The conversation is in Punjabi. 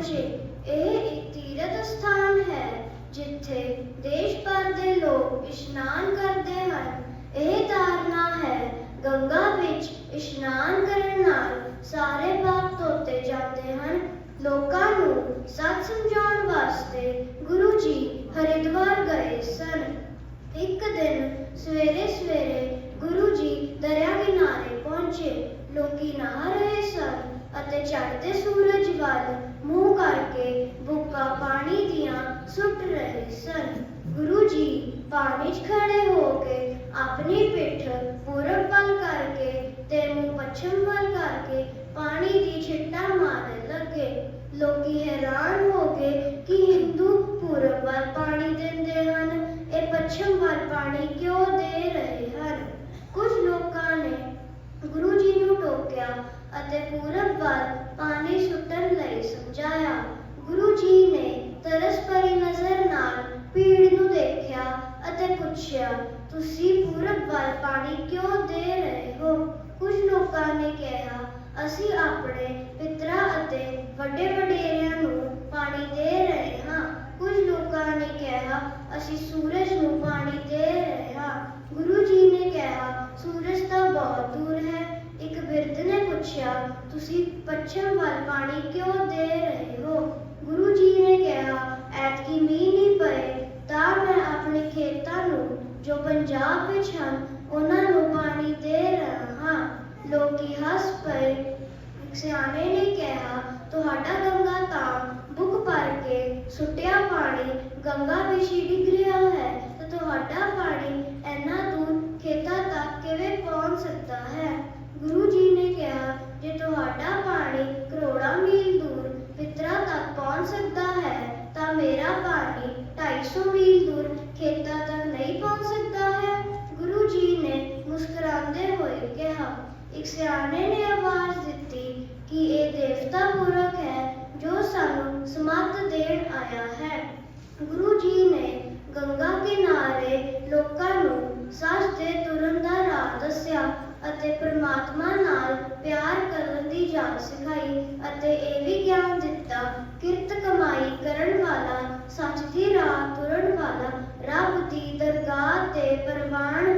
ਪਹੁੰਚੇ ਇਹ ਇੱਕ ਤੀਰਥ ਸਥਾਨ ਹੈ, ਜਿੱਥੇ ਦੇਸ਼ ਭਰ ਦੇ ਲੋਕ ਇਸ਼ਨਾਨ ਕਰਦੇ ਹਨ। ਇਹ ਧਾਰਨਾ ਹੈ, ਗੰਗਾ ਵਿੱਚ ਇਸ਼ਨਾਨ ਕਰਨ ਨਾਲ ਸਾਰੇ ਪਾਪ ਧੋਤੇ ਜਾਂਦੇ ਹਨ। ਲੋਕਾਂ ਨੂੰ ਸੱਚ ਸਮਝਾਉਣ ਵਾਸਤੇ ਗੁਰੂ ਜੀ ਹਰਿਦੁਆਰ ਗਏ ਸਨ। ਇੱਕ ਦਿਨ ਸਵੇਰੇ ਸਵੇਰੇ ਗੁਰੂ ਜੀ ਦਰਿਆ ਕਿਨਾਰੇ ਪਹੁੰਚੇ ਲੋਕੀ ਨਹਾ ਰਹੇ ਸਨ ਅਤੇ ਚੜ੍ਹਦੇ ਸੂਰਜ ਵੱਲ, ਮੂੰਹ ਕਰਕੇ ਬੁੱਕਾ ਪਾਣੀ ਦੀਆਂ ਸੁੱਟ ਰਹੇ ਸਨ। ਗੁਰੂ ਜੀ ਪਾਣੀ 'ਚ ਖੜੇ ਹੋ ਕੇ ਆਪਣੀ ਪਿੱਠ ਪੂਰਬ ਵੱਲ ਕਰਕੇ ਤੇ ਮੂੰਹ ਪੱਛਮ ਵੱਲ ਕਰਕੇ ਪਾਣੀ ਦੀ ਛਿੱਟਾ ਮਾਰਨ ਲੱਗੇ। ਲੋਕੀ ਹੈਰਾਨ ਹੋ ਗਏ ਕਿ ਹਿੰਦੂ ਪੂਰਬ ਵੱਲ ਪਾਣੀ ਦਿੰਦੇ ਹਨ। ਇਹ ਪੱਛਮ ਵੱਲ ਪਾਣੀ ਕਿਉਂ ਦੇ ਰਹੇ ਹਨ ਕੁਝ ਲੋਕਾਂ ਨੇ ਗੁਰੂ ਜੀ ਨੂੰ ਟੋਕਿਆ ਅਤੇ ਪੂਰਬ ਵੱਲ ਪਾਣੀ ਸੁੱਟਣ ਲਈ ਸਮਝਾਇਆ ਗੁਰੂ ਜੀ ਨੇ ਤਰਸ ਭਰੀ ਨਜ਼ਰ ਨਾਲ ਭੀੜ ਨੂੰ ਦੇਖਿਆ ਅਤੇ ਪੁੱਛਿਆ, ਤੁਸੀਂ ਪੂਰਬ ਵੱਲ ਪਾਣੀ ਕਿਉਂ ਦੇ ਰਹੇ ਹੋ? ਕੁਝ ਲੋਕਾਂ ਨੇ ਕਿਹਾ, ਅਸੀਂ ਆਪਣੇ ਪਿਤਰਾਂ ਅਤੇ ਵੱਡੇ ਵਡੇਰਿਆਂ ਨੂੰ ਪਾਣੀ ਦੇ ਰਹੇ ਹਾਂ। ਕੁਝ ਲੋਕਾਂ ਨੇ ਕਿਹਾ, ਅਸੀਂ ਸੂਰਜ ਨੂੰ ਪਾਣੀ ਦੇ ਰਹੇ ਹਾਂ। ਗੁਰੂ ਜੀ ਨੇ ਕਿਹਾ, ਸੂਰਜ ਤਾਂ ਬਹੁਤ ਦੂਰ ਹੈ। ਇੱਕ ਬਿਰਧ ਨੇ ਪੁੱਛਿਆ, ਤੁਸੀਂ ਪੱਛਮ ਵੱਲ ਪਾਣੀ ਕਿਉਂ ਦੇ ਰਹੇ ਹੋ ਗੁਰੂ ਜੀ ਨੇ ਕਿਹਾ ਐਤਕੀ ਮੀਂਹ ਨਹੀਂ ਪਏ ਤਾਂ ਮੈਂ ਆਪਣੇ ਖੇਤਾਂ ਨੂੰ ਜੋ ਪੰਜਾਬ ਹਨ ਉਹਨਾਂ ਨੂੰ ਪਾਣੀ ਦੇ ਰਿਹਾ। ਹਾਂ ਲੋਕੀ ਹੱਸ ਪਏ। ਸਿਆਣੇ ਨੇ ਕਿਹਾ, ਤੁਹਾਡਾ ਗੰਗਾ ਤਾਂ ਬੁੱਕ ਭਰ ਕੇ ਸੁੱਟਿਆ ਪਾਣੀ, ਗੰਗਾ ਵਿੱਚ ਹੀ ਡਿੱਗ ਰਿਹਾ ਹੈ। ਤੇ ਤੁਹਾਡਾ ਪਾਣੀ ਇੰਨਾ ਦੂਰ ਖੇਤਾਂ ਤੱਕ ਕਿਵੇਂ ਪਹੁੰਚ ਸਕਦਾ ਹੈ? ਗੁਰੂ ਜੀ ਨੇ ਕਿਹਾ, ਜੇ ਤੁਹਾਡਾ ਪਾਣੀ ਕਰੋੜਾਂ ਮੀਲ ਦੂਰ ਪਿਤਰਾਂ ਤੱਕ ਪਹੁੰਚ ਸਕਦਾ ਹੈ, ਤਾਂ ਮੇਰਾ ਪਾਣੀ 250 ਮੀਲ ਦੂਰ ਖੇਤਾਂ ਤੱਕ ਨਹੀਂ ਪਹੁੰਚ ਸਕਦਾ। ਮੁਸਕਰਾਉਂਦੇ ਹੋਏ ਕਿਹਾ, ਇੱਕ ਸਿਆਣੇ ਨੇ ਆਵਾਜ਼ ਦਿੱਤੀ ਕਿ ਇਹ ਦੇਵਤਾ ਪੁਰਖ ਹੈ ਜੋ ਸਾਨੂੰ ਸਮੱਤ ਦੇਣ ਆਇਆ ਹੈ। ਗੁਰੂ ਜੀ ਨੇ ਗੰਗਾ ਕਿਨਾਰੇ ਲੋਕਾਂ ਨੂੰ ਸੱਚ ਦੇ ਤੁਰਨ ਦਾ ਰਾਹ ਦੱਸਿਆ ਅਤੇ ਪ੍ਰਮਾਤਮਾ ਨਾਲ ਪਿਆਰ ਕਰਨ ਦੀ ਜਾਚ ਸਿਖਾਈ ਅਤੇ ਇਹ ਵੀ ਗਿਆਨ ਦਿੱਤਾ, ਕਿਰਤ ਕਮਾਈ ਕਰਨ ਵਾਲਾ, ਸੱਚ ਦੀ ਰਾਹ ਤੁਰਨ ਵਾਲਾ, ਰੱਬ ਦੀ ਦਰਗਾਹ ਤੇ ਪ੍ਰਵਾਨ